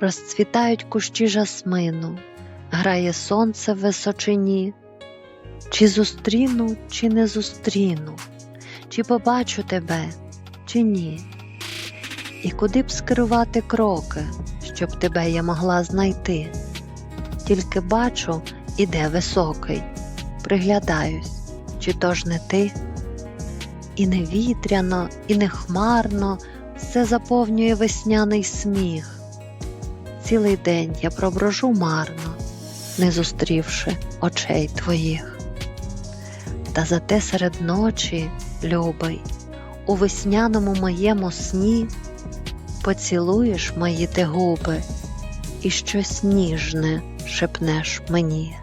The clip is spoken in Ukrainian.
розцвітають кущі жасмину, грає сонце в височині. Чи зустріну, чи не зустріну, чи побачу тебе, чи ні. І куди б скерувати кроки, щоб тебе я могла знайти. Тільки бачу, іде високий, приглядаюсь, чи то ж не ти. І не вітряно, і не хмарно все заповнює весняний сміх. Цілий день я проброжу марно, не зустрівши очей твоїх. Та зате серед ночі, любий, у весняному моєму сні поцілуєш мої те губи і щось ніжне шепнеш мені.